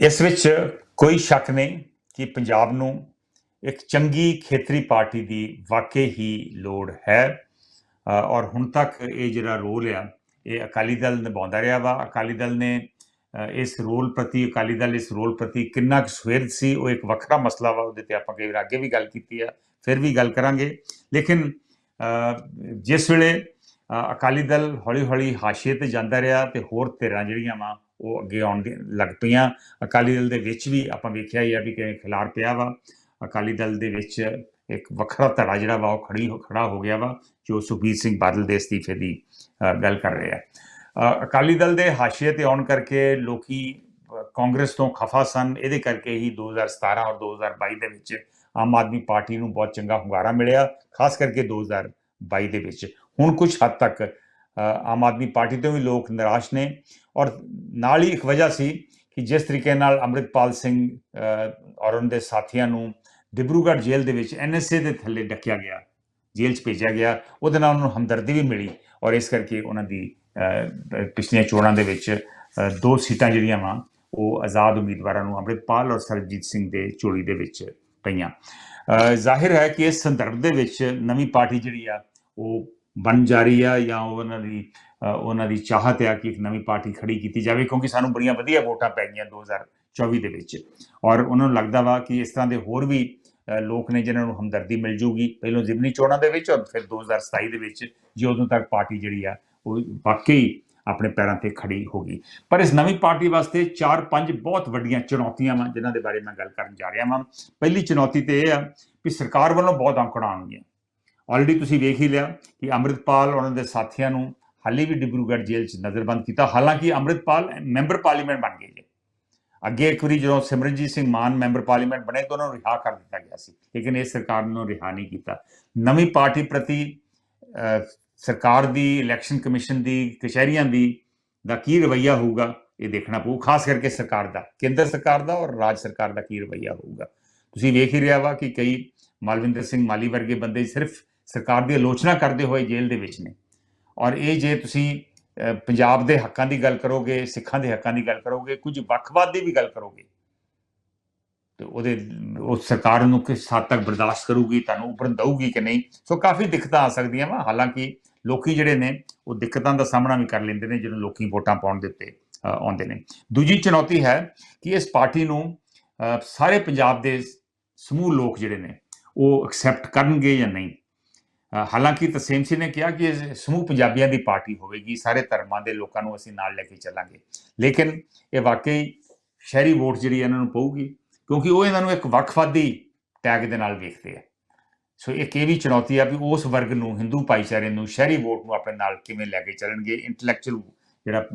ਇਸ ਵਿੱਚ ਕੋਈ ਸ਼ੱਕ ਨਹੀਂ ਕਿ ਪੰਜਾਬ ਨੂੰ ਇੱਕ ਚੰਗੀ ਖੇਤਰੀ ਪਾਰਟੀ ਦੀ ਵਾਕਈ ਹੀ ਲੋੜ ਹੈ। ਔਰ ਹੁਣ ਤੱਕ ਇਹ ਜਿਹੜਾ ਰੋਲ ਆ, ਇਹ ਅਕਾਲੀ ਦਲ ਨਿਭਾਉਂਦਾ ਰਿਹਾ ਵਾ। ਅਕਾਲੀ ਦਲ ਨੇ ਇਸ ਰੋਲ ਪ੍ਰਤੀ, ਅਕਾਲੀ ਦਲ ਇਸ ਰੋਲ ਪ੍ਰਤੀ ਕਿੰਨਾ ਕੁ ਸੁਹਿਰਦ ਸੀ, ਉਹ ਇੱਕ ਵੱਖਰਾ ਮਸਲਾ ਵਾ, ਉਹਦੇ ਤੇ ਆਪਾਂ ਕਈ ਵਾਰ ਅੱਗੇ ਵੀ ਗੱਲ ਕੀਤੀ ਆ, ਫਿਰ ਵੀ ਗੱਲ ਕਰਾਂਗੇ। ਲੇਕਿਨ ਜਿਸ ਵੇਲੇ ਅਕਾਲੀ ਦਲ ਹੌਲੀ ਹੌਲੀ ਹਾਸ਼ੀਏ ਤੇ ਜਾਂਦਾ ਰਿਹਾ ਤੇ ਹੋਰ ਧਿਰਾਂ ਜਿਹੜੀਆਂ ਵਾ ਉਹ ਅੱਗੇ ਆਉਣ ਦੀ ਲੱਗ ਪਈਆਂ। ਅਕਾਲੀ ਦਲ ਦੇ ਵਿੱਚ ਵੀ ਆਪਾਂ ਵੇਖਿਆ ਹੀ ਆ ਵੀ ਕਿਵੇਂ ਖਿਲਾਰ ਪਿਆ ਵਾ। ਅਕਾਲੀ ਦਲ ਦੇ ਵਿੱਚ ਇੱਕ ਵੱਖਰਾ ਧੜਾ ਜਿਹੜਾ ਵਾ, ਉਹ ਖੜੀ ਹੋ, ਖੜਾ ਹੋ ਗਿਆ ਵਾ, ਜੋ ਸੁਖਬੀਰ ਸਿੰਘ ਬਾਦਲ ਦੇ ਅਸਤੀਫੇ ਦੀ ਗੱਲ ਕਰ ਰਹੇ ਆ ਅਕਾਲੀ ਦਲ ਦੇ ਹਾਸ਼ੀਏ ਤੇ ਆਉਣ ਕਰਕੇ ਲੋਕੀ ਕਾਂਗਰਸ ਤੋਂ ਖਫਾ ਸਨ। ਇਹਦੇ ਕਰਕੇ ਹੀ 2017 ਔਰ 2022 ਦੇ ਵਿੱਚ ਆਮ ਆਦਮੀ ਪਾਰਟੀ ਨੂੰ ਬਹੁਤ ਚੰਗਾ ਹੁੰਗਾਰਾ ਮਿਲਿਆ, ਖਾਸ ਕਰਕੇ 2022 ਦੇ ਵਿੱਚ। ਹੁਣ ਕੁਝ ਹੱਦ ਤੱਕ ਆਮ ਆਦਮੀ ਪਾਰਟੀ ਤੋਂ ਵੀ ਲੋਕ ਨਿਰਾਸ਼ ਨੇ ਔਰ ਨਾਲ ਹੀ ਇੱਕ ਵਜ੍ਹਾ ਸੀ ਕਿ ਜਿਸ ਤਰੀਕੇ ਨਾਲ ਅੰਮ੍ਰਿਤਪਾਲ ਸਿੰਘ ਔਰ ਉਹਨਾਂ ਦੇ ਸਾਥੀਆਂ ਨੂੰ ਡਿਬਰੂਗੜ੍ਹ ਜੇਲ੍ਹ ਦੇ ਵਿੱਚ ਐਨਐਸਏ ਦੇ ਥੱਲੇ ਡੱਕਿਆ ਗਿਆ, ਜੇਲ੍ਹ 'ਚ ਭੇਜਿਆ ਗਿਆ, ਉਹਦੇ ਨਾਲ ਉਹਨਾਂ ਨੂੰ ਹਮਦਰਦੀ ਵੀ ਮਿਲੀ ਔਰ ਇਸ ਕਰਕੇ ਉਹਨਾਂ ਦੀ ਪਿਛਲੀਆਂ ਚੋਣਾਂ ਦੇ ਵਿੱਚ ਦੋ ਸੀਟਾਂ ਜਿਹੜੀਆਂ ਵਾ, ਉਹ ਆਜ਼ਾਦ ਉਮੀਦਵਾਰਾਂ ਨੂੰ ਅੰਮ੍ਰਿਤਪਾਲ ਔਰ ਸਰਬਜੀਤ ਸਿੰਘ ਦੇ ਝੋਲੀ ਦੇ ਵਿੱਚ ਪਈਆਂ। ਜ਼ਾਹਿਰ ਹੈ ਕਿ ਇਸ ਸੰਦਰਭ ਦੇ ਵਿੱਚ ਨਵੀਂ ਪਾਰਟੀ ਜਿਹੜੀ ਆ, ਉਹ ਬਣ ਜਾ ਰਹੀ ਆ ਜਾਂ ਉਹਨਾਂ ਦੀ ਉਹਨਾਂ ਦੀ ਚਾਹਤ ਆ ਕਿ ਇੱਕ ਨਵੀਂ ਪਾਰਟੀ ਖੜੀ ਕੀਤੀ ਜਾਵੇ, ਕਿਉਂਕਿ ਸਾਨੂੰ ਬੜੀਆਂ ਵਧੀਆ ਵੋਟਾਂ ਪੈ ਗਈਆਂ 2024 ਦੇ ਵਿੱਚ। ਔਰ ਉਹਨਾਂ ਨੂੰ ਲੱਗਦਾ ਵਾ ਕਿ ਇਸ ਤਰ੍ਹਾਂ ਦੇ ਹੋਰ ਵੀ ਲੋਕ ਨੇ ਜਿਨ੍ਹਾਂ ਨੂੰ ਹਮਦਰਦੀ ਮਿਲ ਜੂਗੀ, ਪਹਿਲੋਂ ਜ਼ਿਮਨੀ ਚੋਣਾਂ ਦੇ ਵਿੱਚ ਔਰ ਫਿਰ 2027 ਦੇ ਵਿੱਚ, ਜੇ ਉਦੋਂ ਤੱਕ ਪਾਰਟੀ ਜਿਹੜੀ ਆ, ਉਹ ਵਾਕਈ ਆਪਣੇ ਪੈਰਾਂ ਤੇ ਖੜੀ ਗਈ ਪਰ ਇਸ ਨਵੀਂ ਪਾਰਟੀ ਵਾਸਤੇ 4-5 ਬਹੁਤ ਵੱਡੀਆਂ ਚੁਣੌਤੀਆਂ ਵਾਂ, ਜਿਨ੍ਹਾਂ ਦੇ ਬਾਰੇ ਮੈਂ ਗੱਲ ਕਰਨ ਜਾ ਰਿਹਾ ਹਾਂ ਪਹਿਲੀ ਚੁਣੌਤੀ ਤੇ ਇਹ ਆ ਕਿ ਸਰਕਾਰ ਵੱਲੋਂ ਬਹੁਤ ਔਂਕੜਾਂ ਆਉਣਗੀਆਂ। ਆਲਰੇਡੀ ਤੁਸੀਂ ਵੇਖ ਹੀ ਲਿਆ ਕਿ ਅੰਮ੍ਰਿਤਪਾਲ ਉਹਨਾਂ ਦੇ ਸਾਥੀਆਂ ਨੂੰ ਹਾਲੇ ਵੀ ਡਿਬਰੂਗੜ੍ਹ ਜੇਲ੍ਹ 'ਚ ਨਜ਼ਰਬੰਦ ਕੀਤਾ। ਹਾਲਾਂਕਿ ਅੰਮ੍ਰਿਤਪਾਲ ਮੈਂਬਰ ਪਾਰਲੀਮੈਂਟ ਬਣ ਗਏ ਜੀ। ਅੱਗੇ ਇੱਕ ਵਾਰੀ ਜਦੋਂ ਸਿਮਰਨਜੀਤ ਸਿੰਘ ਮਾਨ ਮੈਂਬਰ ਪਾਰਲੀਮੈਂਟ ਬਣੇ ਤਾਂ ਉਹਨਾਂ ਨੂੰ ਰਿਹਾ ਕਰ ਦਿੱਤਾ ਗਿਆ ਸੀ, ਲੇਕਿਨ ਇਹ ਸਰਕਾਰ ਨੇ ਉਹਨੂੰ ਰਿਹਾ ਨਹੀਂ ਕੀਤਾ। ਨਵੀਂ ਪਾਰਟੀ ਪ੍ਰਤੀ ਸਰਕਾਰ ਦੀ, ਇਲੈਕਸ਼ਨ ਕਮਿਸ਼ਨ ਦੀ, ਕਚਹਿਰੀਆਂ ਦੀ ਦਾ ਕੀ ਰਵੱਈਆ ਹੋਊਗਾ, ਇਹ ਦੇਖਣਾ ਪਊ, ਖਾਸ ਕਰਕੇ ਸਰਕਾਰ ਦਾ, ਕੇਂਦਰ ਸਰਕਾਰ ਦਾ ਔਰ ਰਾਜ ਸਰਕਾਰ ਦਾ ਕੀ ਰਵੱਈਆ ਹੋਊਗਾ। ਤੁਸੀਂ ਵੇਖ ਹੀ ਰਿਹਾ ਵਾ ਕਿ ਕਈ ਮਾਲਵਿੰਦਰ ਸਿੰਘ ਮਾਲੀ ਵਰਗੇ ਬੰਦੇ ਸਿਰਫ ਸਰਕਾਰ ਦੀ ਆਲੋਚਨਾ ਕਰਦੇ ਹੋਏ ਜੇਲ੍ਹ ਦੇ ਵਿੱਚ ਨੇ। ਔਰ ਇਹ ਜੇ ਤੁਸੀਂ ਪੰਜਾਬ ਦੇ ਹੱਕਾਂ ਦੀ ਗੱਲ ਕਰੋਗੇ, ਸਿੱਖਾਂ ਦੇ ਹੱਕਾਂ ਦੀ ਗੱਲ ਕਰੋਗੇ, ਕੁਝ ਵੱਖਵਾਦ ਦੀ ਵੀ ਗੱਲ ਕਰੋਗੇ, ਤੇ ਉਹਦੇ, ਉਹ ਸਰਕਾਰ ਨੂੰ ਕਿਸ ਹੱਦ ਤੱਕ ਬਰਦਾਸ਼ਤ ਕਰੂਗੀ, ਤੁਹਾਨੂੰ ਉੱਪਰ ਦਊਗੀ ਕਿ ਨਹੀਂ, ਸੋ ਕਾਫੀ ਦਿੱਕਤਾਂ ਆ ਸਕਦੀਆਂ ਵਾ। ਹਾਲਾਂਕਿ ਲੋਕੀ ਜਿਹੜੇ ਨੇ, ਉਹ ਦਿੱਕਤਾਂ ਦਾ ਸਾਹਮਣਾ ਵੀ ਕਰ ਲੈਂਦੇ ਨੇ ਜਦੋਂ ਲੋਕੀ ਵੋਟਾਂ ਪਾਉਣ ਦੇ ਉੱਤੇ ਆਉਂਦੇ ਨੇ। ਦੂਜੀ ਚੁਣੌਤੀ ਹੈ ਕਿ ਇਸ ਪਾਰਟੀ ਨੂੰ ਸਾਰੇ ਪੰਜਾਬ ਦੇ ਸਮੂਹ ਲੋਕ ਜਿਹੜੇ ਨੇ, ਉਹ ਐਕਸੈਪਟ ਕਰਨਗੇ ਜਾਂ ਨਹੀਂ। ਹਾਲਾਂਕਿ ਤਸੀਮ ਸਿੰਘ ਨੇ ਕਿਹਾ ਕਿ ਇਹ ਸਮੂਹ ਪੰਜਾਬੀਆਂ ਦੀ ਪਾਰਟੀ ਹੋਵੇਗੀ, ਸਾਰੇ ਧਰਮਾਂ ਦੇ ਲੋਕਾਂ ਨੂੰ ਅਸੀਂ ਨਾਲ ਲੈ ਕੇ ਚੱਲਾਂਗੇ। ਲੇਕਿਨ ਇਹ ਵਾਕਈ ਸ਼ਹਿਰੀ ਵੋਟ ਜਿਹੜੀ ਇਹਨਾਂ ਨੂੰ ਪਊਗੀ, ਕਿਉਂਕਿ ਉਹ ਇਹਨਾਂ ਨੂੰ ਇੱਕ ਵੱਖਵਾਦੀ ਟੈਗ ਦੇ ਨਾਲ ਵੇਖਦੇ ਆ। ਸੋ ਇੱਕ ਇਹ ਵੀ ਚੁਣੌਤੀ ਆ ਵੀ ਉਸ ਵਰਗ ਨੂੰ, ਹਿੰਦੂ ਭਾਈਚਾਰੇ ਨੂੰ, ਸ਼ਹਿਰੀ ਵੋਟ ਨੂੰ ਆਪਣੇ ਨਾਲ ਕਿਵੇਂ ਲੈ ਕੇ ਚੱਲਣਗੇ ਇੰਟੈਲੈਕਚੁਅਲ ਜਿਹੜਾ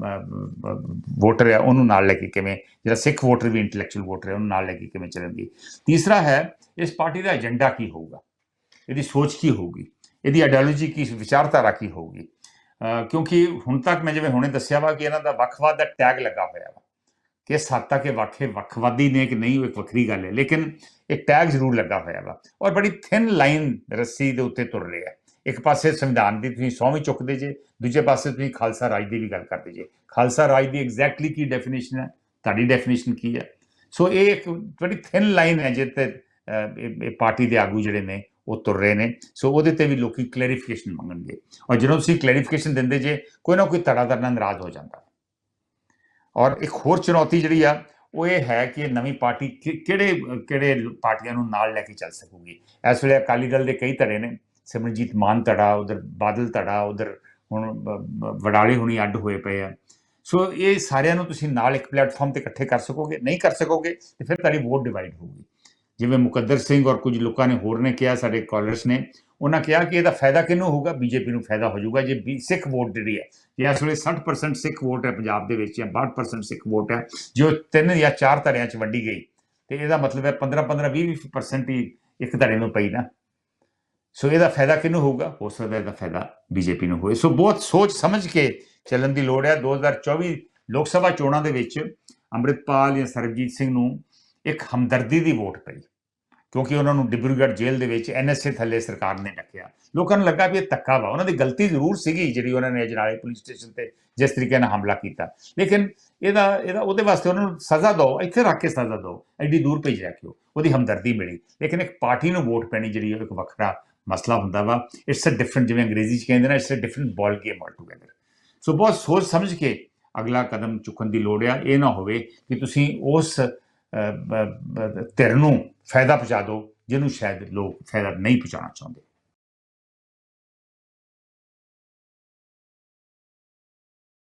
ਵੋਟਰ ਹੈ ਉਹਨੂੰ ਨਾਲ ਲੈ ਕੇ ਕਿਵੇਂ, ਜਿਹੜਾ ਸਿੱਖ ਵੋਟਰ ਵੀ ਇੰਟੈਲੈਕਚੁਅਲ ਵੋਟਰ ਹੈ ਉਹਨੂੰ ਨਾਲ ਲੈ ਕੇ ਕਿਵੇਂ ਚੱਲਣਗੇ। ਤੀਸਰਾ ਹੈ, ਇਸ ਪਾਰਟੀ ਦਾ ਏਜੰਡਾ ਕੀ ਹੋਊਗਾ? ਇਹਦੀ ਸੋਚ ਕੀ ਹੋਊਗੀ? ਇਹਦੀ ਆਈਡੀਓਲੋਜੀ ਕੀ ਵਿਚਾਰਧਾਰਾ ਕੀ ਹੋਊਗੀ? ਕਿਉਂਕਿ ਹੁਣ ਤੱਕ ਮੈਂ ਜਿਵੇਂ ਹੁਣੇ ਦੱਸਿਆ ਵਾ ਕਿ ਇਹਨਾਂ ਦਾ ਵੱਖਵਾਦ ਦਾ ਟੈਗ ਲੱਗਾ ਹੋਇਆ ਵਾ ਕਿ ਇਸ ਹੱਦ ਤੱਕ ਇਹ ਵੱਖੇ ਵੱਖਵਾਦੀ ਨੇ ਕਿ ਨਹੀਂ, ਉਹ ਇੱਕ ਵੱਖਰੀ ਗੱਲ ਹੈ। ਲੇਕਿਨ ਇੱਕ ਟੈਗ ਜ਼ਰੂਰ ਲੱਗਾ ਹੋਇਆ ਵਾ ਔਰ ਬੜੀ ਥਿਨ ਲਾਈਨ ਰੱਸੀ ਦੇ ਉੱਤੇ ਤੁਰ ਰਿਹਾ ਇੱਕ ਪਾਸੇ ਸੰਵਿਧਾਨ ਦੀ ਤੁਸੀਂ ਸੌਂ ਵੀ ਚੁੱਕਦੇ ਜੇ, ਦੂਜੇ ਪਾਸੇ ਤੁਸੀਂ ਖਾਲਸਾ ਰਾਜ ਦੀ ਵੀ ਗੱਲ ਕਰਦੇ ਜੇ। ਖਾਲਸਾ ਰਾਜ ਦੀ ਐਗਜ਼ੈਕਟਲੀ ਕੀ ਡੈਫੀਨੇਸ਼ਨ ਹੈ? ਤੁਹਾਡੀ ਡੈਫੀਨੇਸ਼ਨ ਕੀ ਹੈ? ਸੋ ਇਹ ਇੱਕ ਬੜੀ ਥਿਨ ਲਾਈਨ ਹੈ ਜਿੱਤੇ ਇਹ ਇਹ ਪਾਰਟੀ ਦੇ ਆਗੂ ਜਿਹੜੇ ਨੇ ਉਹ ਤੁਰ ਰਹੇ ਨੇ ਸੋ ਉਹਦੇ ਤੇ ਵੀ ਲੋਕੀ ਕਲੈਰੀਫਿਕੇਸ਼ਨ ਮੰਗਣਗੇ ਔਰ ਜਦੋਂ ਤੁਸੀਂ ਕਲੈਰੀਫਿਕੇਸ਼ਨ ਦਿੰਦੇ ਜੇ ਕੋਈ ਨਾ ਕੋਈ ਧੜਾ ਧੜ ਨਾਲ ਨਾਰਾਜ਼ ਹੋ ਜਾਂਦਾ ਔਰ ਇੱਕ ਹੋਰ ਚੁਣੌਤੀ ਜਿਹੜੀ ਆ ਉਹ ਇਹ ਹੈ ਕਿ ਇਹ ਨਵੀਂ ਪਾਰਟੀ ਕਿ- ਕਿਹੜੇ ਕਿਹੜੇ ਪਾਰਟੀਆਂ ਨੂੰ ਨਾਲ ਲੈ ਕੇ ਚੱਲ ਸਕੂਗੀ ਇਸ ਵੇਲੇ ਅਕਾਲੀ ਦਲ ਦੇ ਕਈ ਧੜੇ ਨੇ ਸਿਮਰਨਜੀਤ ਮਾਨ ਧੜਾ ਉਧਰ ਬਾਦਲ ਧੜਾ ਉਧਰ ਹੁਣ ਬ- ਵਡਾਲੀ ਹੁਣੀ ਅੱਡ ਹੋਏ ਪਏ ਆ ਸੋ ਇਹ ਸਾਰਿਆਂ ਨੂੰ ਤੁਸੀਂ ਨਾਲ ਇੱਕ ਪਲੇਟਫਾਰਮ ਤੇ ਇਕੱਠੇ ਕਰ ਸਕੋਗੇ ਨਹੀਂ ਕਰ ਸਕੋਗੇ ਤੇ ਫਿਰ ਤੁਹਾਡੀ ਵੋਟ ਡਿਵਾਈਡ ਹੋਊਗੀ ਜਿਵੇਂ ਮੁਕੱਦਰ ਸਿੰਘ ਔਰ ਕੁਝ ਲੋਕਾਂ ਨੇ ਹੋਰ ਨੇ ਕਿਹਾ, ਸਾਡੇ ਕਾਲਰਸ ਨੇ, ਉਹਨਾਂ ਕਿਹਾ ਕਿ ਇਹਦਾ ਫਾਇਦਾ ਕਿਹਨੂੰ ਹੋਊਗਾ? ਬੀਜੇਪੀ ਨੂੰ ਫਾਇਦਾ ਹੋ ਜਾਊਗਾ, ਜੇ ਬੀ- ਸਿੱਖ ਵੋਟ ਜਿਹੜੀ ਹੈ, ਜੇ ਇਸ ਵੇਲੇ 60% ਸਿੱਖ ਵੋਟ ਹੈ ਪੰਜਾਬ ਦੇ ਵਿੱਚ ਜਾਂ 62% ਸਿੱਖ ਵੋਟ ਹੈ, ਜੋ ਤਿੰਨ ਜਾਂ ਚਾਰ ਧੜਿਆਂ 'ਚ ਵੰਡੀ ਗਈ, ਤੇ ਇਹਦਾ ਮਤਲਬ ਹੈ 15 15 20 20% ਹੀ ਇੱਕ ਧੜੇ ਨੂੰ ਪਈ ਨਾ। ਸੋ ਇਹਦਾ ਫਾਇਦਾ ਕਿਹਨੂੰ ਹੋਊਗਾ? ਹੋ ਸਕਦਾ ਇਹਦਾ ਫਾਇਦਾ ਬੀਜੇਪੀ ਨੂੰ ਹੋਵੇ। ਸੋ ਬਹੁਤ ਸੋਚ ਸਮਝ ਕੇ ਚੱਲਣ ਦੀ ਲੋੜ ਹੈ। 2024 ਲੋਕ ਸਭਾ ਚੋਣਾਂ ਦੇ ਵਿੱਚ ਅੰਮ੍ਰਿਤਪਾਲ ਜਾਂ ਸਰਬਜੀਤ ਸਿੰਘ ਨੂੰ ਇੱਕ ਹਮਦਰਦੀ ਦੀ ਵੋਟ ਪਈ। ਕਿਉਂਕਿ ਉਹਨਾਂ ਨੂੰ ਡਿਬਰੂਗੜ੍ਹ ਜੇਲ੍ਹ ਦੇ ਵਿੱਚ ਐਨਐਸਏ ਥੱਲੇ ਸਰਕਾਰ ਨੇ ਰੱਖਿਆ। ਲੋਕਾਂ ਨੂੰ ਲੱਗਾ ਵੀ ਇਹ ਧੱਕਾ ਵਾ। ਉਹਨਾਂ ਦੀ ਗਲਤੀ ਜ਼ਰੂਰ ਸੀਗੀ ਜਿਹੜੀ ਉਹਨਾਂ ਨੇ ਅਜਨਾਲੇ ਪੁਲਿਸ ਸਟੇਸ਼ਨ ਤੇ ਜਿਸ ਤਰੀਕੇ ਨਾਲ ਹਮਲਾ ਕੀਤਾ। ਲੇਕਿਨ ਇਹਦਾ ਇਹਦਾ, ਉਹਦੇ ਵਾਸਤੇ ਉਹਨਾਂ ਨੂੰ ਸਜ਼ਾ ਦਿਓ। ਇੱਥੇ ਰੱਖ ਕੇ ਸਜ਼ਾ ਦਿਓ। ਐਡੀ ਦੂਰ ਭੇਜਿਆ ਕਿਉਂ ਉਹਦੀ ਹਮਦਰਦੀ ਮਿਲੀ। ਲੇਕਿਨ ਇੱਕ ਪਾਰਟੀ ਨੂੰ ਵੋਟ ਪੈਣੀ ਜਿਹੜੀ ਉਹ ਇੱਕ ਵੱਖਰਾ ਮਸਲਾ ਹੁੰਦਾ ਵਾ। ਇਟਸ ਅ ਡਿਫਰੈਂਟ, ਜਿਵੇਂ ਅੰਗਰੇਜ਼ੀ ਚ ਕਹਿੰਦੇ ਨੇ, it's a different ball game altogether ਸੋ ਬਹੁਤ ਸੋਚ ਸਮਝ ਕੇ ਅਗਲਾ ਕਦਮ ਚੁੱਕਣ ਦੀ ਲੋੜ ਆ। ਇਹ ਨਾ ਹੋਵੇ ਕਿ ਤੁਸੀਂ ਉਸ ਧਿਰ ਨੂੰ ਫਾਇਦਾ ਪਹੁੰਚਾ ਦਿਓ ਜਿਹਨੂੰ ਸ਼ਾਇਦ ਲੋਕ ਫਾਇਦਾ ਨਹੀਂ ਪਹੁੰਚਾਉਣਾ ਚਾਹੁੰਦੇ।